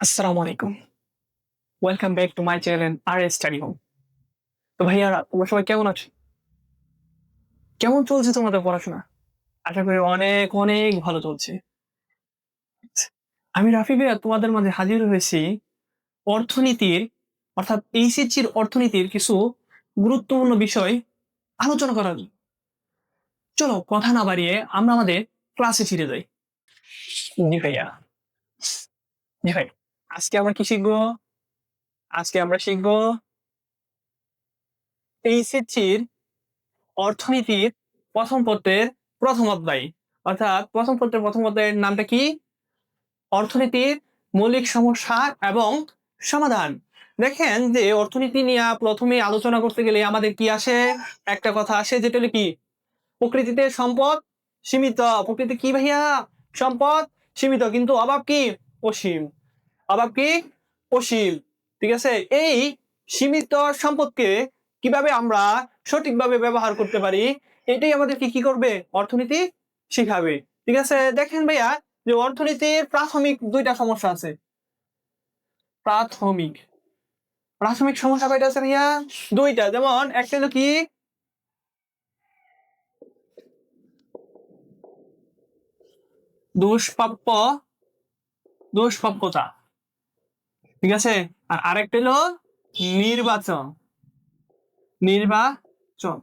আসসালামু আলাইকুম। Welcome back to my channel R S study home তো ভাইয়া তোমরা সবাই কেমন আছো? কেমন চলছে তোমাদের পড়াশোনা? আশা করি অনেক অনেক ভালো চলছে। আমি রাফি ভাইয়া, তোমাদের মাঝে হাজির হয়েছি অর্থনীতির, অর্থাৎ এইচএসসির অর্থনীতির কিছু গুরুত্বপূর্ণ বিষয় আলোচনা করার জন্য। চলো, কথা না বাড়িয়ে আমরা আমাদের ক্লাসে ফিরে যাই। জি ভাইয়া। জি ভাই আজকে আমরা কি শিখব? আজকে আমরা শিখব এইচএসসির অর্থনীতির প্রথম পত্রের প্রথম অধ্যায়। অর্থাৎ প্রথম পত্রের প্রথম অধ্যায়ের নামটা কি? অর্থনীতির মৌলিক সমস্যা এবং সমাধান। দেখেন যে অর্থনীতি নিয়ে প্রথমে আলোচনা করতে গেলে আমাদের কি আসে? একটা কথা আসে, যেটা হলো কি? প্রকৃতিতে সম্পদ সীমিত। প্রকৃতি কি ভাইয়া? সম্পদ সীমিত, কিন্তু অভাব কি? অসীম। অভাব কি? অসীম। ঠিক আছে? এই সীমিত সম্পদকে কীভাবে আমরা সঠিকভাবে ব্যবহার করতে পারি? এটাই আমাদেরকে কি করবে? অর্থনীতি শিখাবে। ঠিক আছে? দেখেন ভাইয়া, যে অর্থনীতির প্রাথমিক দুইটা সমস্যা আছে। প্রাথমিক। প্রাথমিক সমস্যা কয়টা আছে ভাইয়া? দুইটা। যেমন, একটা হলো কি? দুষ্প্রাপ্য দুষ্প্রাপ্যতা। ঠিক আছে? আর আরেকটা হলো নির্বাচন। নির্বাচন।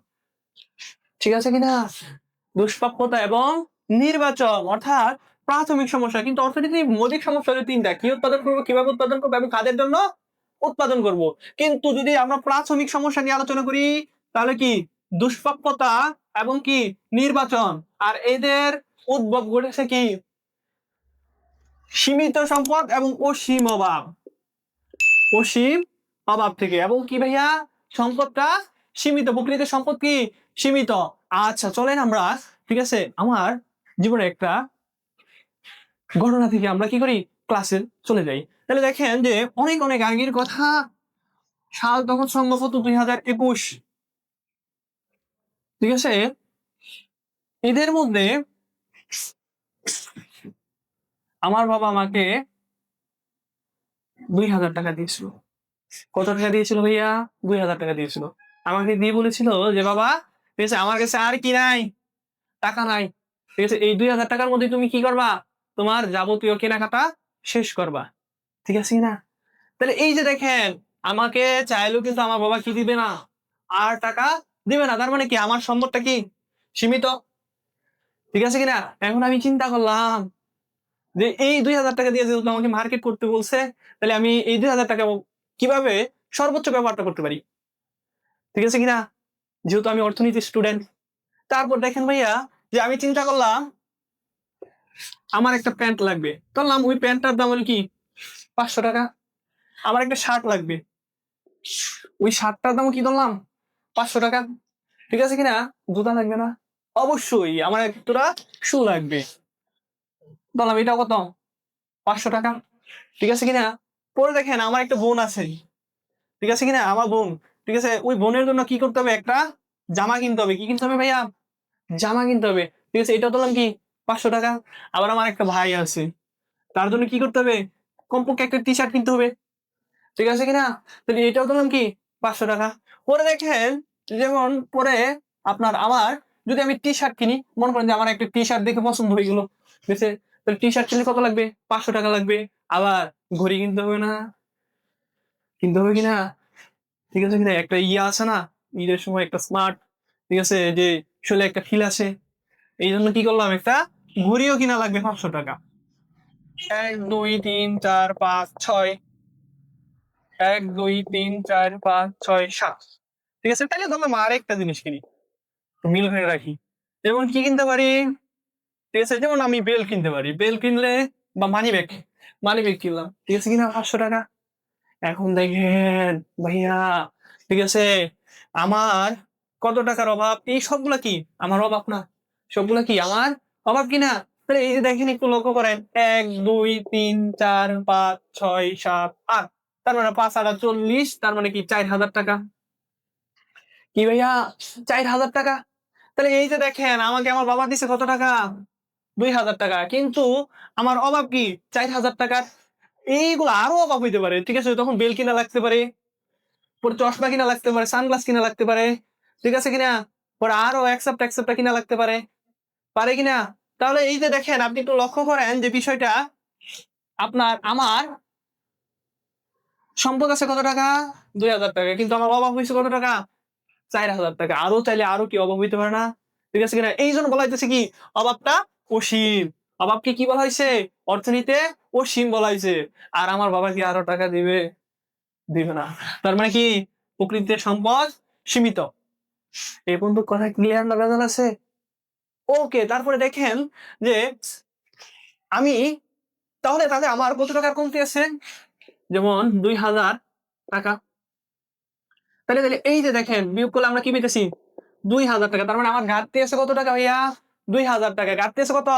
ঠিক আছে কিনা? দুষ্প্রাপ্যতা এবং নির্বাচন, অর্থাৎ প্রাথমিক সমস্যা। কিন্তু অর্থনীতি, মৌলিক সমস্যা তিনটা। কি উৎপাদন করব, কীভাবে উৎপাদন করব এবং কাদের জন্য উৎপাদন করব? কিন্তু যদি আমরা প্রাথমিক সমস্যা নিয়ে আলোচনা করি, তাহলে কি? দুষ্প্রাপ্যতা এবং কি? নির্বাচন। আর এদের উদ্ভব ঘটেছে কি? সীমিত সম্পদ এবং অসীম অভাব। অসীম অভাব থেকে। এবং কি ভাইয়া? সম্পদটা সীমিত প্রকৃতির সম্পদ কি? সীমিত। আচ্ছা চলেন আমরা, ঠিক আছে? আমার জীবনে একটা ঘটনা থেকে আমরা কি করি? ক্লাসে চলে যাই। তাহলে দেখেন যে অনেক অনেক আগের কথা। সাল তখন সম্ভবত দুই হাজার একুশ। ঠিক আছে? এদের মধ্যে আমার বাবা আমাকে দুই হাজার টাকা দিয়েছিল। কত টাকা দিয়েছিল ভাইয়া? দুই হাজার টাকা দিয়েছিল। আমাকে দিয়ে বলেছিল যে, বাবা, ঠিক আছে, আমার কাছে আর কি নাই, টাকা নাই। ঠিক আছে, এই দুই হাজার টাকার মধ্যে তুমি কি করবা? তোমার যাবতীয় কেনাকাটা শেষ করবা। ঠিক আছে না? তাহলে এই যে দেখেন, আমাকে চাইলেও কিন্তু আমার বাবা কি দিবে না, আর টাকা দিবে না। তার মানে কি, আমার সম্পদটা কি? সীমিত। ঠিক আছে কিনা? এখন আমি চিন্তা করলাম যে এই দুই হাজার টাকা দিয়ে যেহেতু আমাকে মার্কেট করতে বলছে, তাহলে আমি এই দুই হাজার টাকা কীভাবে সর্বোচ্চ ব্যবহারটা করতে পারি? ঠিক আছে কিনা? যেহেতু আমি অর্থনীতি স্টুডেন্ট তারপর দেখেন ভাইয়া, যে আমি চিন্তা করলাম, আমার একটা প্যান্ট লাগবে। ধরলাম ওই প্যান্টটার দাম হলো কি? পাঁচশো টাকা। আমার একটা শার্ট লাগবে। ওই শার্টটার দাম কি ধরলাম পাঁচশো টাকা। ঠিক আছে কিনা? জুতা লাগবে না? অবশ্যই আমার একটা শু লাগবে। ধরলাম এটা কত? পাঁচশো টাকা। ঠিক আছে কিনা? পরে দেখেন, আমার একটা বোন আছে। ঠিক আছে কিনা? আমার বোন। ঠিক আছে? ওই বোনের জন্য কি করতে হবে? একটা জামা কিনতে হবে। কি কিনতে হবে ভাইয়া? জামা কিনতে হবে। ঠিক আছে, এটা ধরলাম কি? পাঁচশো টাকা। আবার আমার একটা ভাই আছে। তার জন্য কি করতে হবে? কমপক্ষে একটা টি শার্ট কিনতে হবে। ঠিক আছে কিনা? তাহলে এটাও ধরলাম কি? পাঁচশো টাকা। পরে দেখেন, যেমন পরে আপনার আমার, যদি আমি টি শার্ট কিনি, মনে করেন যে আমার একটা টি শার্ট দেখে পছন্দ হয়ে গেলো। ঠিক আছে? তাহলে টি শার্ট কিনলে কত লাগবে? পাঁচশো টাকা লাগবে। আবার ঘড়ি কিনতে হবে না। কিনতে হবে কিনা? ঠিক আছে কিনা? একটা ইয়ে আছে না? ঈদের সময় একটা স্মার্ট ঠিক আছে? যে শোলে একটা ফিল আসে। এই জন্য কি করলাম একটা ঘড়িও কিনা লাগবে পাঁচশো টাকা। এক, দুই, তিন, চার, পাঁচ, ছয়। এক, দুই, তিন, চার, পাঁচ, ছয়, সাত। ঠিক আছে? তাহলে ধরলাম আর একটা জিনিস কিনি। মিল করে রাখি। এবং কি কিনতে পারি? ঠিক আছে? যেমন আমি বেল কিনতে পারি। বেল কিনলে বা মানি ব্যাগ মানি ব্যাগ কিনলাম। ঠিক আছে কিনা? পাঁচশো টাকা। এখন দেখেন ভাইয়া, ঠিক আছে? আমার কত টাকার অভাব? এই সবগুলা কি? আমার অভাব না। সবগুলা কি? আমার অভাব কিনা তাহলে এই যে দেখেন, একটু লক্ষ্য করেন। এক, দুই, তিন, চার, পাঁচ, ছয়, সাত, আট। তার মানে পাঁচ আটা, চল্লিশ। তার মানে কি? চার হাজার টাকা। কি ভাইয়া? চার হাজার টাকা। তাহলে এই যে দেখেন, আমাকে আমার বাবা দিছে কত টাকা? দুই হাজার টাকা। কিন্তু আমার অভাব কি? চার হাজার টাকার এইগুলো আরও অভাব হইতে পারে। ঠিক আছে তখন বেল কিনা লাগতে পারে, পরে চশমা কিনা লাগতে পারে, সানগ্লাস কিনা লাগতে পারে, ঠিক আছে কিনা? পরে আরও একসাপ্টা একসাপ্টা কিনা লাগতে পারে। পারে কিনা? তাহলে এই যে দেখেন, আপনি একটু লক্ষ্য করেন যে বিষয়টা, আপনার, আমার সম্পদ আছে কত টাকা? দুই হাজার টাকা। কিন্তু আমার অভাব হয়েছে কত টাকা? চার হাজার টাকা। আরও চাইলে আরও কি অভাব হইতে পারে না? ঠিক আছে কিনা? এই জন্য বলা হইতেছে কি, অভাবটা অসীম। অভাবকে কি বলা হয়েছে? অর্থনীতিতে অসীম বলা হয়েছে। আর আমার বাবা কি আরও টাকা দিবে? দিবে না। তার মানে কি? প্রকৃতিতে সম্পদ সীমিত। এই পর্যন্ত কথা ক্লিয়ার না বেজাল আছে? ওকে তারপরে দেখেন যে আমি তাহলে তাহলে আমার কত টাকার কমতি আছে? যেমন দুই হাজার টাকা। তাহলে তাহলে এই যে দেখেন, বিয়োগ করলে আমরা কি পেতেছি? দুই হাজার টাকা। তার মানে আমার ঘাটতি আছে কত টাকা ভাইয়া? দুই হাজার টাকা। ঘাটতি আছে কত?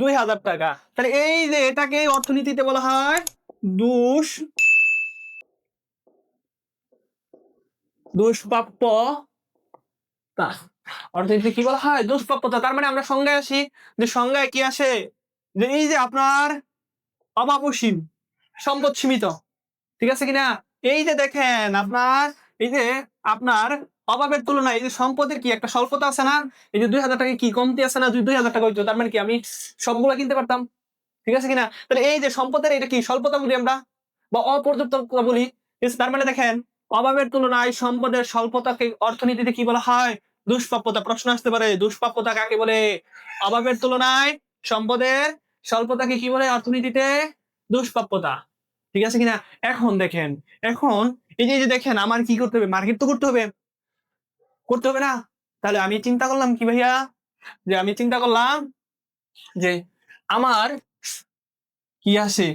দুই হাজার টাকা। তাহলে এই যে এটাকে অর্থনীতিতে বলা হয় দুষ দুষ্প্রাপ্য তা, অর্থনীতিতে কি বলা হয়? দুষ্প্রাপ্যতা তার মানে আমরা সংজ্ঞায় আসি যে সংজ্ঞায় কি আসে? যে এই যে আপনার অভাব অসীম সম্পদ সীমিত, ঠিক আছে কিনা? এই যে দেখেন আপনার, এই যে আপনার অভাবের তুলনায় এই যে সম্পদের কি একটা স্বল্পতা আছে না? এই যে দুই হাজার টাকা কি কমতি আছে না? দুই দুই হাজার টাকা হইতো, তার মানে কি আমি সবগুলা কিনতে পারতাম? ঠিক আছে কিনা? তাহলে এই যে সম্পদের এটা কি স্বল্পতা বলি আমরা? বা অপর্যাপ্ততা বলি তার মানে দেখেন, অভাবের তুলনায় সম্পদের স্বল্পতাকে অর্থনীতিতে কি বলা হয়? দুষ্প্রাপ্যতা। প্রশ্ন আসতে পারে, দুষ্প্রাপ্যতা কাকে বলে? অভাবের তুলনায় সম্পদের স্বল্পতাকে কি বলে অর্থনীতিতে? দুষ্প্রাপ্যতা। ঠিক আছে কিনা? এখন দেখেন, এখন এই যে দেখেন, আমার কি করতে হবে? মার্কেট তো করতে হবে। করতে হবে না। তাহলে আমি চিন্তা করলাম কি ভাইয়া? যে আমি চিন্তা করলাম যে আমার কি আছে?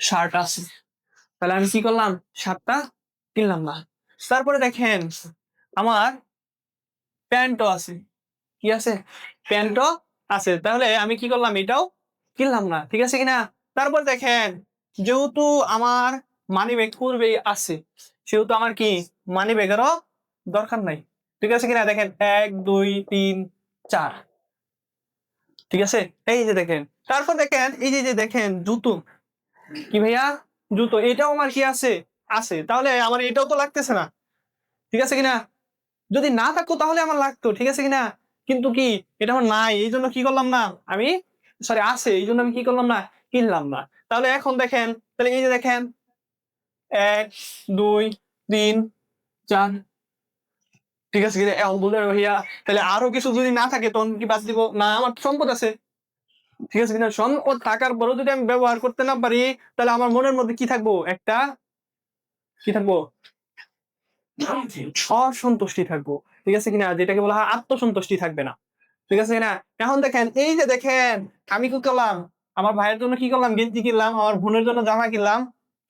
শার্ট আছে। তাহলে আমি কি করলাম? শার্টটা কিনলাম না। তারপরে দেখেন আমার প্যান্টও আছে। কি আছে? প্যান্টও আছে। তাহলে আমি কি করলাম? এটাও কিনলাম না। ঠিক আছে কিনা? তারপর দেখেন যেহেতু আমার মানি ব্যাগ পূর্বেই আছে, সেহেতু আমার কি মানি ব্যাগেরও দরকার নাই। ঠিক আছে কিনা? দেখেন, এক, দুই, তিন, চার। ঠিক আছে? এই যে দেখেন, তারপর দেখেন, এই যে দেখেন, জুতো। কি ভাইয়া? জুতো, এটাও আমার কি আছে? আছে। তাহলে আমার এটাও তো লাগতেছে না। ঠিক আছে কিনা? যদি না থাকতো তাহলে আমার লাগতো, ঠিক আছে কিনা? কিন্তু কি, এটা আমার নাই, এই জন্য কি করলাম না? আমি সরি আছে, এই জন্য আমি কি করলাম না? কিনলাম না। তাহলে এখন দেখেন, তাহলে এই যে দেখেন, এক, দুই, তিন, চার ঠিক আছে কিনা এখন বলে ভাইয়া তাহলে আরও কিছু যদি না থাকে, তখন কি বাদ দিব? না, আমার সম্পদ আছে। ঠিক আছে কিনা সম্পদ থাকার পরেও যদি আমি ব্যবহার করতে না পারি, তাহলে আমার মনের মধ্যে কি থাকব? একটা কি থাকব? অসন্তুষ্টি থাকব। ঠিক আছে কিনা? যেটাকে বলা হয় আত্মসন্তুষ্টি থাকবে না। ঠিক আছে কিনা? এখন দেখেন, এই যে দেখেন, আমি কি করলাম? আমার ভাইয়ের জন্য কি করলাম? গেঞ্জি কিনলাম, আমার বোনের জন্য জামা কিনলাম।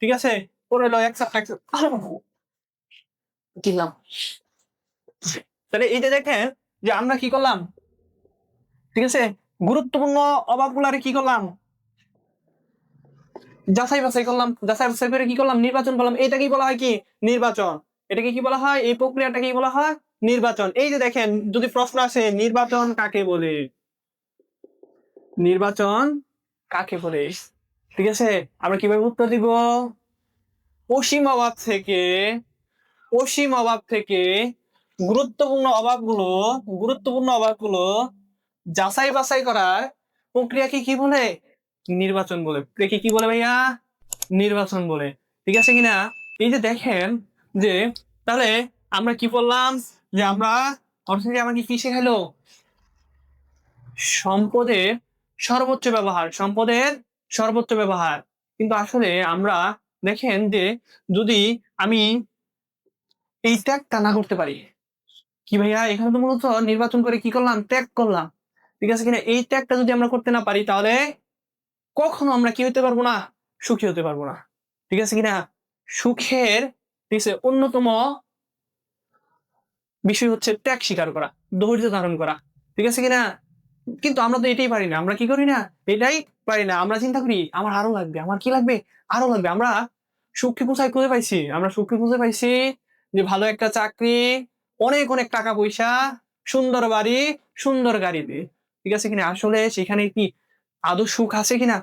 ঠিক আছে? পরে লো এক কিনলাম। তাহলে এই যে দেখেন যে আমরা কি করলাম? ঠিক আছে? গুরুত্বপূর্ণ অভাবগুলারে কি করলাম? যাচাই বাছাই করলাম। যাচাই বাছাই করে কি করলাম? নির্বাচন করলাম। এটাকেই বলা হয় কি? নির্বাচন। এটাকে কি বলা হয়? এই প্রক্রিয়াটাকেই বলা হয় নির্বাচন। এই যে দেখেন, যদি প্রশ্ন আসে, নির্বাচন কাকে বলে? নির্বাচন কাকে বলে? ঠিক আছে? আমরা কীভাবে উত্তর দিব? অসীম অভাব থেকে, অসীম অভাব থেকে গুরুত্বপূর্ণ অভাবগুলো গুরুত্বপূর্ণ অভাবগুলো যাচাই বাছাই করার প্রক্রিয়াকে কি বলে? নির্বাচন বলে। প্রক্রিয়াকে কি বলে ভাইয়া? নির্বাচন বলে। ঠিক আছে কিনা? এই যে দেখেন যে, তাহলে আমরা কি বললাম? যে আমরা অর্থনীতি আমাকে কি শেখালো? সম্পদের সর্বোচ্চ ব্যবহার, সম্পদের সর্বোচ্চ ব্যবহার। কিন্তু আসলে আমরা দেখেন যে যদি আমি এই ত্যাগটা না করতে পারি কি ভাইয়া? এখানে তো মূলত নির্বাচন করে কি করলাম? ত্যাগ করলাম। ঠিক আছে, কিনা এই ত্যাগটা যদি আমরা করতে না পারি, তাহলে কখনো আমরা কি হতে পারব না? সুখী হতে পারব না। ঠিক আছে, কিনা? সুখের, ঠিক আছে, অন্যতম বিষয় হচ্ছে ত্যাগ স্বীকার করা ধৈর্য ধারণ করা। ঠিক আছে, কিনা? কিন্তু আমরা তো এটাই পারি না। আমরা কি করি না? এটাই পারি না। আমরা চিন্তা করি, আমার আরও লাগবে, আমার কি লাগবে? আরও লাগবে। আমরা সুখী কোথায় খুঁজে পাইছি? আমরা সুখী খুঁজে পাইছি যে ভালো একটা চাকরি অনেক অনেক টাকা পয়সা, সুন্দর বাড়ি, সুন্দর গাড়িতে ঠিক আছে কিনা? আসলে সেখানে কি আদৌ সুখ আছে কিনা?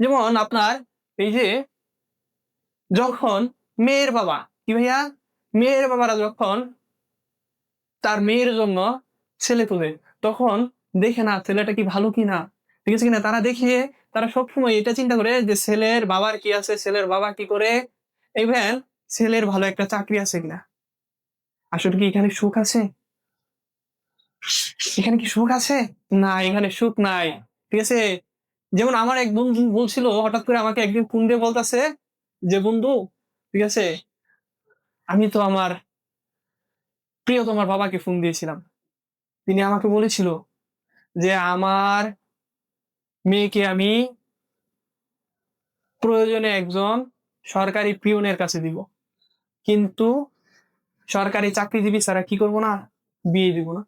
যেমন আপনার এই যে যখন মেয়ের বাবা, কি ভাইয়া? মেয়ের বাবারা যখন তার মেয়ের জন্য ছেলে তোলে, তখন দেখে না ছেলেটা কি ভালো কি না ঠিক আছে কিনা? তারা দেখে তারা সবসময় এটা চিন্তা করে যে ছেলের বাবার কি আছে? ছেলের বাবা কি করে? ইভেন ছেলের ভালো একটা চাকরি আছে কিনা? আসলে কি এখানে সুখ আছে? এখানে কি সুখ আছে? না এখানে সুখ নাই। ঠিক আছে? যেমন আমার এক বন্ধু বলছিল, হঠাৎ করে আমাকে একদিন ফোন দিয়ে বলতেছে যে, বন্ধু, ঠিক আছে? আমি তো আমার প্রিয় তোমার বাবাকে ফোন দিয়েছিলাম। তিনি আমাকে বলেছিল যে, আমার মেয়েকে আমি প্রয়োজনে একজন সরকারি পিয়নের কাছে দিব। কিন্তু সরকারি চাকরিজীবী ছাড়া কি করব না? বিয়ে দিব না।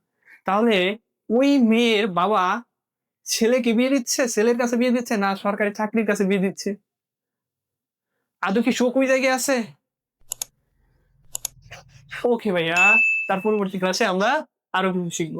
তাহলে ওই মেয়ের বাবা ছেলেকে বিয়ে দিচ্ছে, ছেলের কাছে বিয়ে দিচ্ছে না সরকারি চাকরির কাছে বিয়ে দিচ্ছে? আদৌ কি শোক ওই জায়গায় আছে? ওকে ভাইয়া, তার পরবর্তী ক্লাসে আমরা আরও কিছু শিখব।